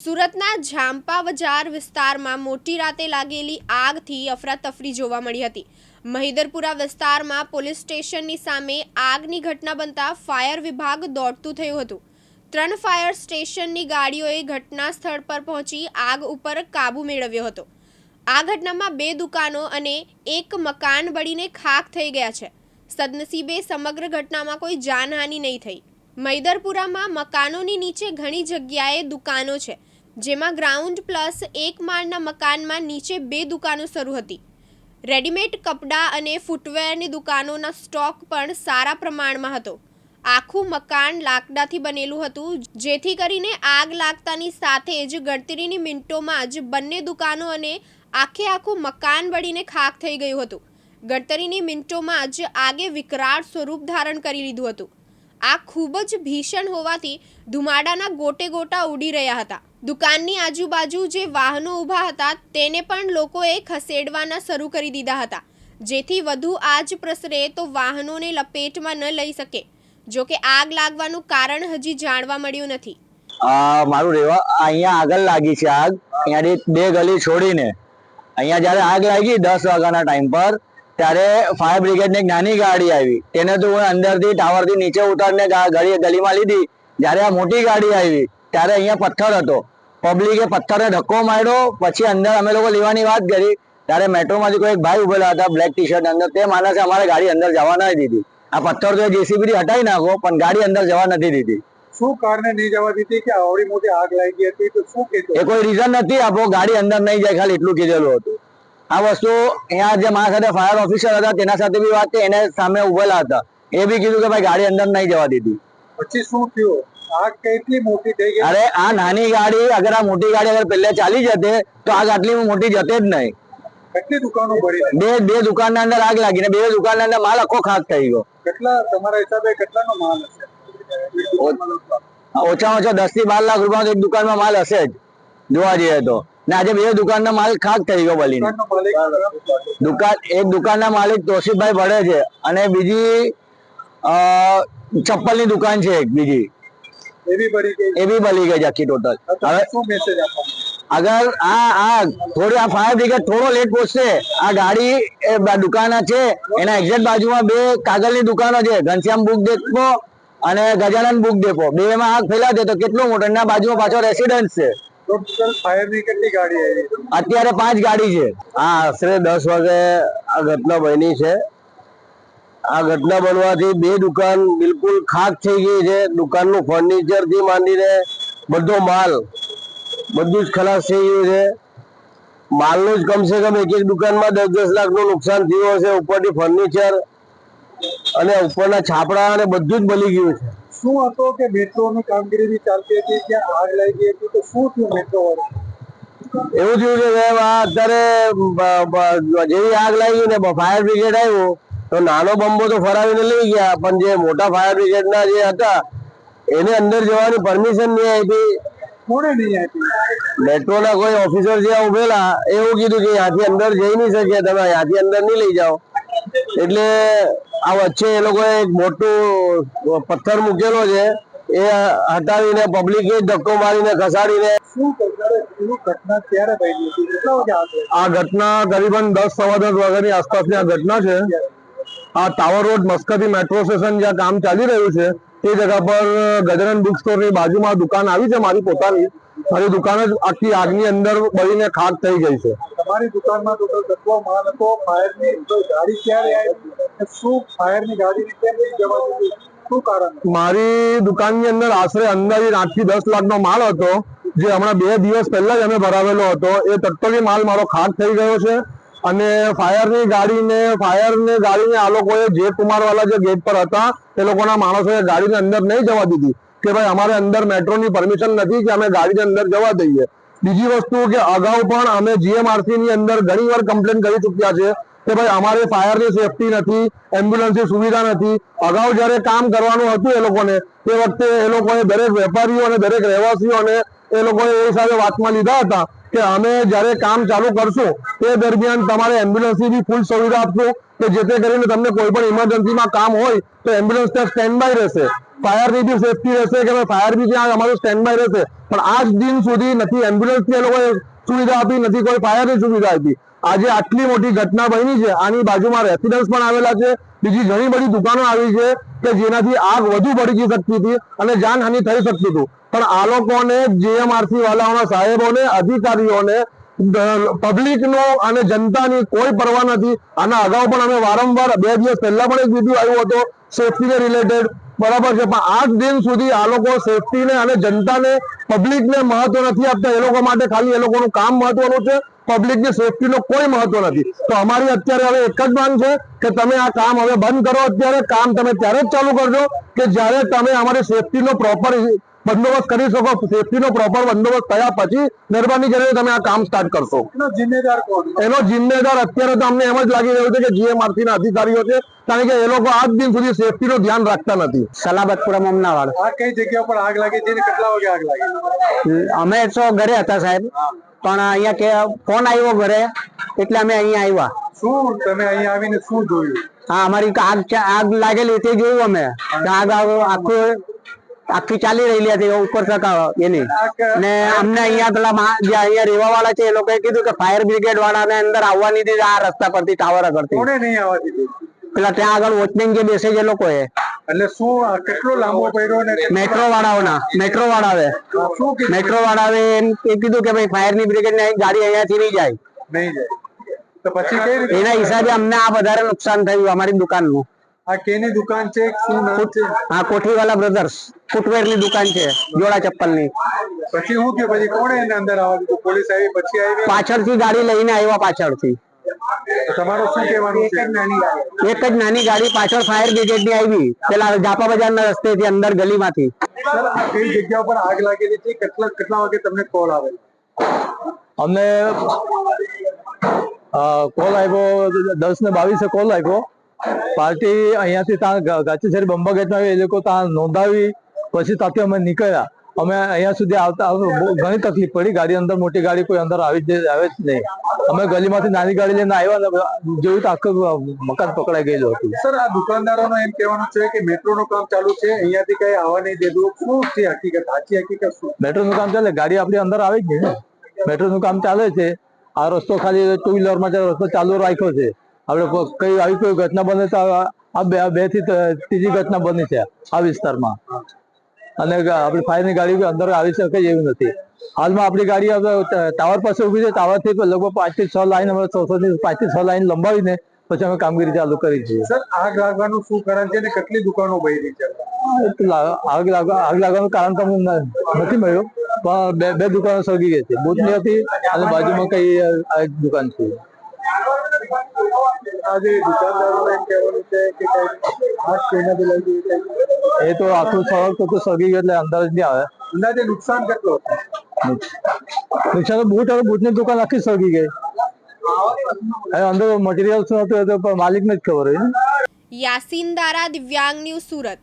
સુરતના જામપા બજાર વિસ્તારમાં મોટી રાતે લાગેલી આગથી અફરાતફરી જોવા મળી હતી. મહિદરપુરા વિસ્તારમાં પોલીસ સ્ટેશનની સામે આગની ઘટના બનતા ફાયર વિભાગ દોડતું થયું હતું. ત્રણ ફાયર સ્ટેશનની ગાડીઓએ ઘટના સ્થળ પર પહોંચી આગ ઉપર કાબૂ મેળવ્યો હતો. આ ઘટનામાં બે દુકાનો અને એક મકાન બળીને ખાખ થઈ ગયા છે. સદનસીબે સમગ્ર ઘટનામાં કોઈ જાનહાનિ નહીં થઈ. મૈદરપુરામાં મકાનોની નીચે ઘણી જગ્યાએ દુકાનો છે. જેમાં ગ્રાઉન્ડ પ્લસ એક માળના મકાનમાં નીચે બે દુકાનો શરૂ હતી. રેડીમેડ કપડાં અને ફૂટવેરની દુકાનોના સ્ટોક પણ સારા પ્રમાણમાં હતો. આખું મકાન લાકડાથી બનેલું હતું, જેથી કરીને આગ લાગતાની સાથે જ ગણતરીની મિનિટોમાં જ બંને દુકાનો અને આખે આખું મકાન બળીને ખાખ થઈ ગયું હતું. ગણતરીની મિનિટોમાં જ આગે વિકરાળ સ્વરૂપ ધારણ કરી લીધું હતું. આ ખૂબ જ ભીષણ હોવાથી ધુમાડાના ગોટે ગોટા ઉડી રહ્યા હતા. દુકાનની આજુબાજુ જે વાહનો ઊભા હતા, તેને પણ લોકોએ ખસેડવાના શરૂ કરી દીધા હતા. જેથી વધુ આજ પ્રસરે તો વાહનોને લપેટમાં ન લઈ શકે. જો કે આગ લાગવાનું કારણ હજી જાણવા મળ્યું નથી. મારું રેવા અહીંયા આગળ લાગી છે આગ. અહીંયાથી બે ગલી છોડીને. અહીંયા જ્યારે આગ લાગી દસ વાગ્યાના ટાઈમ પર, ત્યારે ફાયર બ્રિગેડની એક નાની ગાડી આવી. તેને તો હું અંદરથી ટાવરથી નીચે ઉતારીને ગલીમાં લીધી. જ્યારે આ મોટી ગાડી આવી ત્યારે અહીંયા પથ્થર હતો. પબ્લિકે પથ્થરને ધક્કો માર્યો પછી અંદર અમે લોકો લેવાની વાત કરી. ત્યારે મેટ્રોમાંથી કોઈ એક ભાઈ ઉભેલા હતા બ્લેક ટી શર્ટ અંદર. તે માણસે અમારે ગાડી અંદર જવા નથી દીધી. આ પથ્થર તો જેસીબી થી હટાવી નાખો પણ ગાડી અંદર જવા નથી દીધી. શું કારણે નહીં જવા દીધી કે આવડી મોટી આગ લાગી હતી? તો શું કીધું? એ કોઈ રીઝન નથી આપો ગાડી અંદર નહીં જાય ખાલી એટલું કીધેલું હતું. આ વસ્તુ અહીંયા જે મારા સાથે ફાયર ઓફિસર હતા તેના સાથે બી વાત એને સામે ઉભેલા હતા. એ બી કીધું કે ભાઈ ગાડી અંદર નહીં જવા દીધી. પછી શું થયું? આગ કેટલી મોટી થઈ ગઈ? અરે આ નાની ગાડી અગર આ મોટી ગાડી અગર પહેલે ચાલી જતે તો આગ આટલી મોટી જતે જ નહીં. કેટલી દુકાનો બળી બે બે દુકાનના અંદર આગ લાગી ને બે દુકાનના અંદર માલ આખો ખાક થઈ ગયો. કેટલા તમારા હિસાબે કેટલાનો માલ હશે? ઓછામાં ઓછા દસથી બાર લાખ રૂપિયા એક દુકાનમાં માલ હશે જ. જોવા જઈએ તો. ને આજે બે દુકાનનો માલ ખાક થઈ ગયો બલીને. માલિક દુકાન એક દુકાનના માલિક તોસીફભાઈ ભળે છે અને બીજી અ, ચપ્પલની દુકાન છે એક બીજી. એ બી બળી ગઈ. છે આખી ટોટલ હવે શું મેસેજ આપવાનો? અગર આ આ થોડી આ ફાયર બ્રિગેડ થોડો લેટ પહોંચશે આ ગાડી દુકાન છે એના એક્ઝેક્ટ બાજુમાં બે કાગળની દુકાનો છે. ઘનશ્યામ બુક ડેપો અને ગજાનંદ બુક ડેપો બે માં આગ ફેલાશે તો કેટલું મોટું? એના બાજુમાં પાછો રેસિડન્સ છે. ટોટલ ફાયરની કેટલી ગાડી આવી. અત્યારે પાંચ ગાડી છે. હા આશરે દસ વાગે આ ઘટના બની છે. આ ઘટના બનવાથી બે દુકાન બિલકુલ ખાક થઈ ગઈ છે. દુકાનનું ફર્નિચરથી માંડીને બધો માલ બધું જ ખલાસ થઈ ગયું છે. માલનું જ કમસે કમ એક એક દુકાનમાં દસ દસ લાખનું નુકસાન થયું હશે ઉપરથી ફર્નિચર અને ઉપરના છાપરા અને બધું જ બળી ગયું છે. શું હતો કે મેટ્રોની કામગીરી બી ચાલતી હતી ત્યાં આગ લાગી હતી? તો શું થયું મેટ્રો એવું થયું છે સાહેબ આ અત્યારે જેવી આગ લાગી ને ફાયર બ્રિગેડ આવ્યું તો નાનો બંબો તો ફરાવીને લઈ ગયા પણ જે મોટા ફાયર બ્રિગેડના જે હતા એને અંદર જવાની પરમિશન નહીં આપી. કોણે નહીં આપી? મેટ્રોના કોઈ ઓફિસર જ્યાં ઉભેલા એવું કીધું કે ત્યાંથી અંદર જઈ નહીં શકે તમે ત્યાંથી અંદર નહીં લઈ જાઓ. એટલે આ વચ્ચે એ લોકોએ એક મોટું પથ્થર મૂકેલો છે એ હટાવીને પબ્લિકે ધક્કો મારીને લાગી આ ઘટના કરીબન દસ સવા દસ વાગ્યાની આસપાસની આ ઘટના છે. આ tower road Maskati metro station જ્યાં કામ ચાલી રહ્યું છે તે જગા પર ગજરન બુક સ્ટોરની બાજુમાં દુકાન આવી છે મારી પોતાની. મારી દુકાન જ આખી આગની અંદર બળીને ખાક થઈ ગઈ છે. તમારી દુકાનમાં ટોટલ કેટલો માલ હતો ફાયરની ગાડી ક્યારે આવી? શું ફાયરની ગાડી કેમ જવા દીધી મારી દુકાનની અંદર આશરે અંદાજે આઠથી દસ લાખનો માલ હતો જે હમણાં બે દિવસ પહેલા જ અમે ભરાવેલો હતો. એ ટોટલી માલ મારો ખાક થઈ ગયો છે. અને ફાયરની ગાડીને ગાડી ગાડીને આ લોકોએ જે કુમારવાલા જે ગેટ પર હતા, એ લોકોના માણસોએ ગાડીને અંદર નહીં જવા દીધી કે ભાઈ અમારે અંદર મેટ્રોની પરમિશન નથી કે અમે ગાડીને અંદર જવા દઈએ. બીજી વસ્તુ કે અગાઉ પણ અમે જીએમઆરસી ની અંદર ઘણી વાર કમ્પ્લેન કરી ચૂક્યા છે. કે ભાઈ અમારે ફાયરની સેફટી નથી એમ્બ્યુલન્સની સુવિધા નથી. અગાઉ જ્યારે કામ કરવાનું હતું એ લોકોને, તે વખતે એ લોકોએ દરેક વેપારીઓ અને દરેક રહેવાસીઓને એ લોકોએ એ સાથે વાતમાં લીધા હતા કે અમે જ્યારે કામ ચાલુ કરશું, તે દરમિયાન તમારે એમ્બ્યુલન્સની બી ફૂલ સુવિધા આપશું, કે જેથી કરીને તમને કોઈ પણ ઇમરજન્સીમાં કામ હોય, તો એમ્બ્યુલન્સ ત્યાં સ્ટેન્ડ બાય રહેશે. ફાયરની બી સેફટી રહેશે કે ફાયર બી ત્યાં અમારું સ્ટેન્ડ બાય રહેશે. પણ આજ દિન સુધી નથી એમ્બ્યુલન્સથી એ લોકોએ સુવિધા આપી, નથી કોઈ ફાયરની સુવિધા આપી. આજે આટલી મોટી ઘટના બની છે, આની બાજુમાં રેસિડન્સ પણ આવેલા છે, બીજી ઘણી બધી દુકાનો આવી છે કે જેનાથી આગ વધુ ભડકી શકતી હતી અને જાનહાનિ થઈ શકતી હતું. પણ આ લોકોને જીએમઆરસી વાલાઓના સાહેબોને, અધિકારીઓને પબ્લિક નો અને જનતાની કોઈ પરવા નથી. આના અગાઉ પણ અમે વારંવાર બે દિવસ પહેલા પણ એક વીડિયો આવ્યો હતો સેફટીને રિલેટેડ બરાબર છે. પણ આજ દિન સુધી આ લોકો સેફટીને અને જનતાને પબ્લિકને મહત્વ નથી આપતા. એ લોકો માટે ખાલી એ લોકોનું કામ મહત્વનું છે. પબ્લિકની સેફટીનો કોઈ મહત્વ નથી. તો અમારી અત્યારે હવે એક જ માંગ છે કે તમે આ કામ હવે બંધ કરો. અત્યારે કામ તમે ત્યારે જ ચાલુ કરજો કે જ્યારે તમે અમારી સેફટીનો પ્રોપર બંદોબસ્ત કરી શકો સેફટીનો પ્રોપર બંદોબસ્ત થયા પછી મહેરબાની કરીને તમે આ કામ સ્ટાર્ટ કરશો. એનો જિમ્મેદાર કોણ એનો જિમ્મેદાર અત્યારે તો અમને એમ જ લાગી રહ્યું છે કે જીએમઆરસી ના અધિકારીઓ છે કારણ કે એ લોકો આજ દિન સુધી સેફટીનું ધ્યાન રાખતા નથી. સલાબતપુરમ અમનાવાડ. આ કઈ જગ્યા પર આગ લાગી? છે કેટલા વાગે આગ લાગી? અમે તો ઘરે હતા સાહેબ પણ અહીંયા કે ફોન આવ્યો ઘરે એટલે અમે અહીંયા આવ્યા. શું? તમે અહીંયા આવીને શું જોયું? હા અમારી આગ આગ લાગેલી તે જોયું અમે. આગ આગ- આખું આખી ચાલી રહેલી હતી ઉપર એની. ને અમને અહીંયા પેલા જે અહીંયા રહેવા વાળા છે એ લોકોએ કીધું કે ફાયર બ્રિગેડ વાળાને અંદર આવવાની નહીં આ રસ્તા પરથી ટાવર નહીં પેલા ત્યાં આગળ વોચમેન જે બેસે છે લોકોએ. એટલે શું કેટલો લાંબો પડ્યો ને મેટ્રો વાળાઓના મેટ્રો કીધું? મેટ્રો એમ એ કીધું કે ભાઈ ફાયરની બ્રિગેડની ગાડી અહીંયાથી નહીં જાય. નહીં જાય. તો પછી એના હિસાબે અમને આ વધારે નુકસાન થયું અમારી દુકાનનું. આ કેની દુકાન છે? શું નામ છે? આ કોઠીવાલા બ્રધર્સ ફૂટવેરની દુકાન છે જોડા ચપ્પલની પછી હું કે પછી કોણે એને અંદર આવવા દીધું? પોલીસ આવી પછી આવી? પાછળથી ગાડી લઈને આવ્યા પાછળથી. તો તમારું શું કહેવાનું છે? નાની એક જ નાની ગાડી પાછળ ફાયર બ્રિગેડની આવી. પેલા જાપા બજાર ના રસ્તે થી અંદર ગલી માંથી જગ્યા પર આગ લાગેલી છે? કેટલા કેટલા વાગે તમને કોલ આવે? અમને કોલ આવ્યો દસ ને બાવીસે કોલ આવ્યો. પાર્ટી અહીંયાથી ત્યાં ગાચીસરી બંબા ગેટમાં આવી એ લોકો ત્યાં નોંધાવી પછી ત્યાંથી અમે નીકળ્યા. અમે અહીંયા સુધી આવતા ઘણી તકલીફ પડી. ગાડી અંદર મોટી ગાડી કોઈ અંદર આવી જ આવે જ નહીં. અમે ગલીમાંથી નાની ગાડી લઈને આવ્યા ને જોયું તો આખું મકાન પકડાઈ ગયેલું હતું. સર આ દુકાનદારોનો એમ કહેવાનું છે કે મેટ્રો નું કામ ચાલુ છે અહીંયાથી કઈ આવવા નહીં દેતું. શું છે હકીકત? સાચી હકીકત શું? મેટ્રોનું કામ ચાલે? ગાડી આપણી અંદર આવી જ નહીં મેટ્રોનું કામ ચાલે છે. આ રસ્તો ખાલી ટુ વ્હીલરમાં રસ્તો ચાલુ રાખ્યો છે. આપણે કઈ આવી કોઈ ઘટના બને તો આ બે બેથી ત્રીજી ઘટના બની છે આ વિસ્તારમાં. અને આપણી ફાયરની ગાડી અંદર આવી શકે એવી નથી. હાલમાં આપણી ગાડી હવે ટાવર પાસે ઊભી છે. ટાવરથી લગભગ પાંચથી છ લાઈન અમે છસો થી પાંચથી છ લાઈન લંબાવીને પછી અમે કામગીરી ચાલુ કરી છે સર આગ લાગવાનું શું કારણ છે ને કેટલી દુકાનો બળી છે? આગ લાગવા આગ લાગવાનું કારણ તો નથી મળ્યું. પણ બે બે દુકાનો સળગી ગઈ છે. બુથની હતી અને બાજુમાં કઈ દુકાન છે. આજે દુકાનદારોને એમ કહેવાનું છે કે એ તો આખું સળગ તો સળગી ગયું એટલે અંદાજ નહીં આવે. અંદાજે નુકસાન કેટલું? નુકસાન તો બૂટ હવે બૂટની દુકાન આખી સળગી ગઈ. અંદર મટીરિયલ શું હતું એ તો માલિકને જ ખબર હોય યાસીન દારા દિવ્યાંગ ન્યૂઝ સુરત.